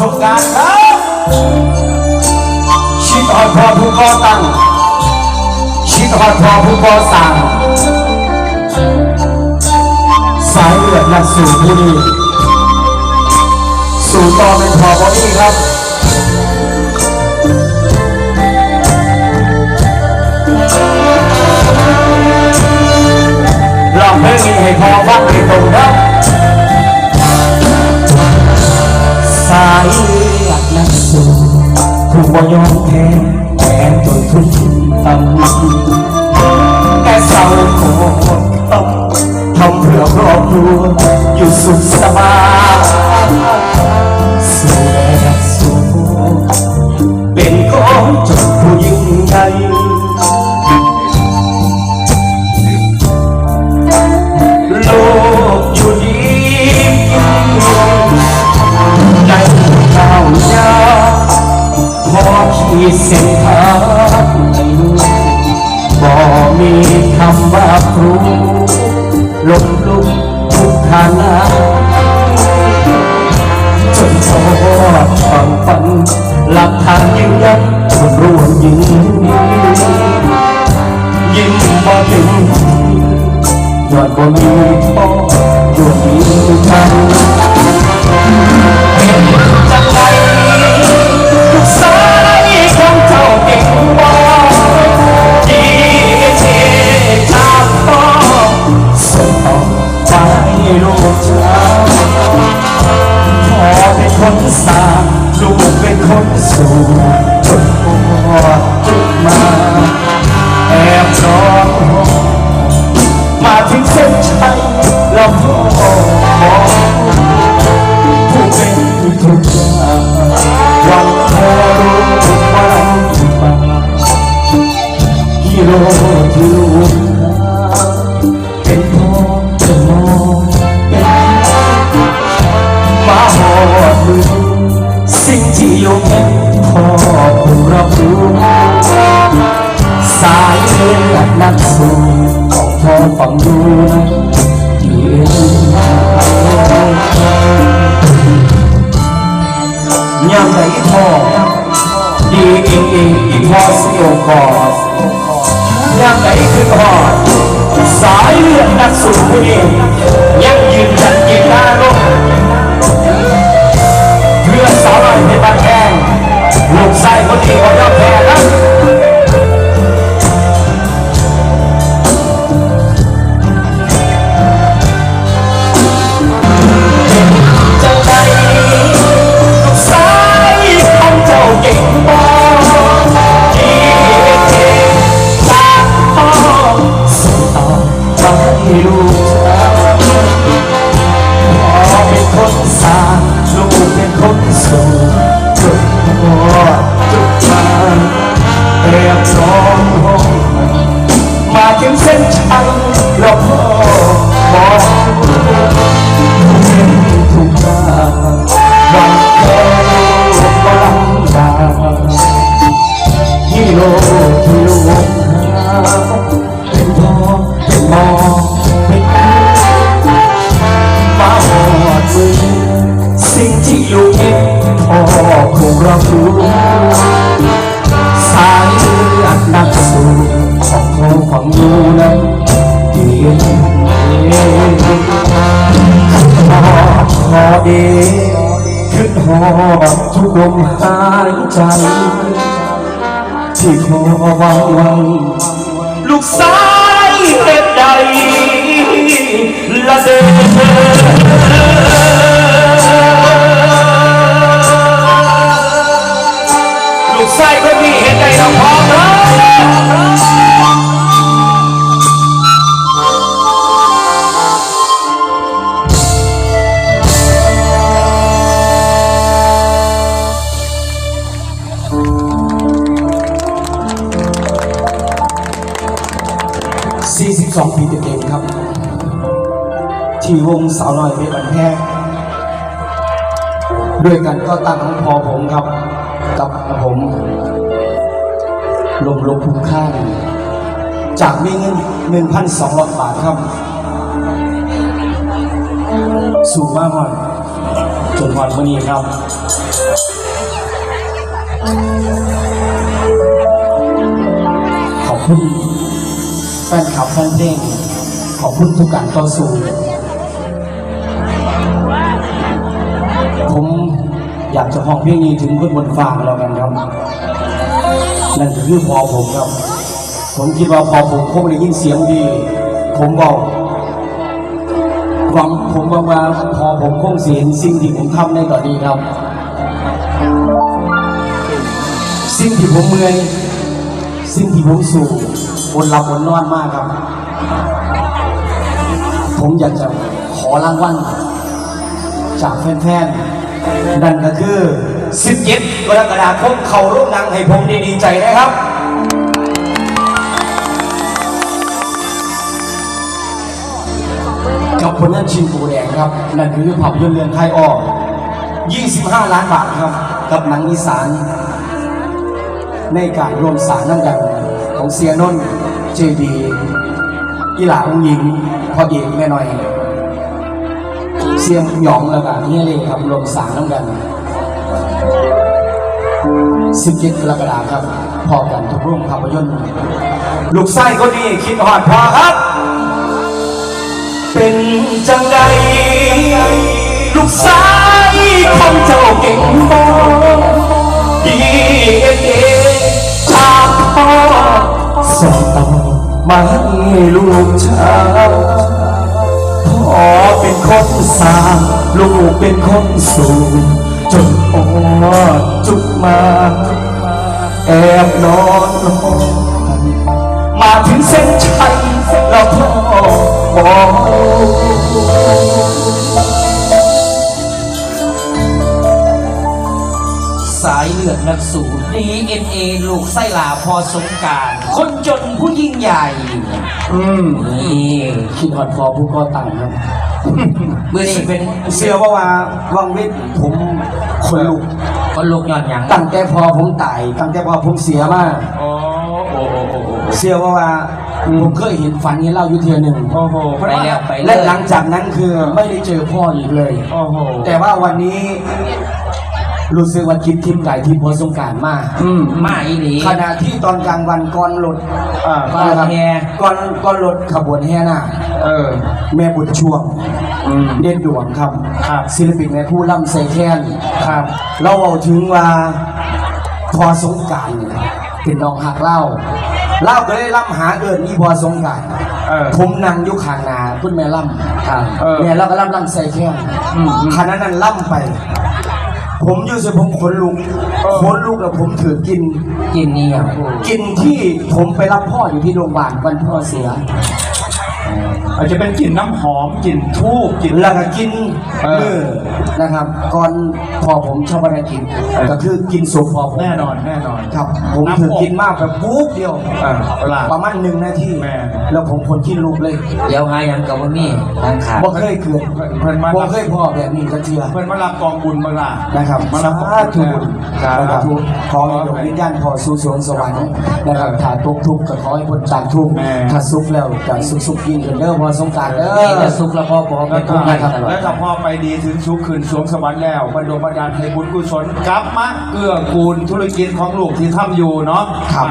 สงการครับชิดหอดพอผู้ก่อตั้งชิดหอดพอผู้ก่อสร้างสายเลือดนักสู่ผู้นี้สู่ต่อเป็นพอบอดี้ครับลองเพลงนี้ให้พอฟังให้ตรงครับ สายเลือดนักสู้ผู้บ่ยอมแพ้แพ้จนทุกต่ำแก่เศร้าโค มีคำว่าครูลบลุกทุกฐานจนทอดความฝันหลักฐานยืนยันคนร่วมยินยิ้มบ่ถึงยอดบ่มีพ่ออยู่ดีกันเห็นจัง ดีเองเองอีพอสิโอกอดยังไหนคือพอดสายเลือดนักสู้ผู้นี้ยังยืนยันยืนหน้าลง ที่ลูกหาเป็นพอเป็นหมอเป็นมาหอดมือสิ่งที่ลูกเห็นพ่อคงรับรู้สายเลือดนักสู้ของพ่อของลูนั้นเดียวหอดหอเดขึ้นหอดทุกลมหายใจ ที่ขอวางไว้ลูกสายเหตุใดละเด้อลูกสาย ที่วงสาวน้อยเพชรบันแพงด้วยกันก็ตั้งของพอผมครับ กับผมลมลมภูมิข้าจากมีเงิน1,200บาทครับ สู่มาหอยจนวันวันนี้ครับขอบคุณแฟนคลับแฟนเพลงขอบคุณทุกการต่อสู้ อยากจะห้องเพลงนี้ถึงคนบนฟ้าแล้วกันครับ นั่นคือพอผมครับ ผมคิดว่าพอผมคงได้ยินเสียงดีผมบอกหวังผมบอกว่าพอผมคงเสียงสิ่งที่ผมทำในตอนนี้ครับ สิ่งที่ผมเมื่อยสิ่งที่ผมสู่บนหลับบนนอนมากครับ ผมอยากจะขอรางวัลจากแฟนๆ นั่นก็คือ 17กรกฎาคมเขาร่วมนังให้ผมได้ดีใจนะครับกับผลงานชินปูแดงครับ นั่นคือภาพยนตร์เรื่องไทยออก 25 ล้านบาทครับ กับหนังอีสาน ในการรวมสารน้ำกันของเสียนนท์เจดีอีหลาองหญิงพอเอกแม่น่อย เสียงหยองแล้วก็เฮียเล่ครับรวมสารน้ำกัน17กรกฎาคมครับ พอกันทุกโรงภาพยนตร์ลูกไส้คนนี้คิดหอดพอครับ เป็นจังใดลูกไสายของเจ้าเก่งบ่ดีเอ็นเอชาพ่อส่งต่อมาให้ลูกชาย อเป็นคนสร้างลูกเป็นคนสูงจนอดจุดมา แอบนอนนอนมาถึงเส้นชัยแล้วพ่อบอกสายเลือดนักสู้ DNA ลูกไส้หลาพอสงการ คนจนผู้ยิ่งใหญ่ อืมนี่คิดฮอดพอผู้ก่อตั้งครับเมื่อนี้เป็นเชื่อว่าว่าวังเวทผมคนลุกคนลูกยอดหยังตั้งแต่พอผมตายตั้งแต่พอผมเสียมาโอ้โอ้โอ้โอ้โอ้เชื่อว่าว่าผมเคยเห็นฝันนี้เล่าอยู่เทียหนึ่งโอ้โหไปแล้วไปเลและยหลังจากนั้นคือไม่ได้เจอพ่ออีกเลยโอ้โหแต่ว่าวันนี้ รู้สึกว่าคิดทิมไก่ที่พอสงกรารมากอืมมาอีหลี ขณะที่ตอนกลางวันก่อนรถอ่าก่อนรถแห่ ก่อนก่อนรถขบวนแห่นาคเออ แม่บุญช่วง อืม เด่นดวงครับ ครับศิลปินแม่ผู้ล่ำใส่แค้นครับ เราเอาถึงว่าพอสงกรารเป็นน้องหักเล่าเล่าก็ได้ล่ำหาเอิญอีพอสงกรารเออผมนั่งอยุคขางหนาคุณแม่ล่ำครับเออแม่เราก็ล่ำล่ำใส่แค้นอืมอืม ขณะนั้นล่ำไป ผมอยู่สิผมขนลุกเออขนลุกแล้วผมถือกิน กินนี่อะกินที่ผมไปรับพ่ออยู่ที่โรงพยาบาลวันพ่อเสีย อาจจะเป็นกลิ่นน้ำหอมกลิ่นทูบกลิ่น แล้วก็กินเออ มือนะครับ ก่อนพอผมชอบอะไรกินเออก็คือกินสุกพอผมแน่นอนแน่นอน ครับ ผมถือกินมากแบบปุ๊บเดียวเออเวลา ประมาณหนึ่งนาทีแม่ แล้วผมคนขี้ลุกเลยเดี๋ยวหาหยังกับว่ามีทางขาดบ่เคยเกิดเพิ่นมาบ่เคยพ่อแบบนี้สักเทื่อเพื่อนมารับกองบุญบ้างล่ะนะครับมารับกองสาบุญธุสานะครับธุ ขอให้ดวงวิญญาณพอสู่สวงสวรรค์นะครับเออถ้าทุกข์ทุกข์ก็ขอให้พ้นจากทุกข์แม่ ถ้าสุขแล้วก็สุขสุขยิ่งขึ้นเด้อพอสงกรารเด้นี่จะอสุกแล้วพ่อบอกเป็แล้นวทุก็กข์ได้ตลอดแล้วก็พอไปดีถึงสุขคืนสวงสวรรค์แล้วบรรดาบันดาลให้บุญกุศลกลับมาเกื้อกูลธุรกิจของลูกที่ทำอยู่เนาะครับ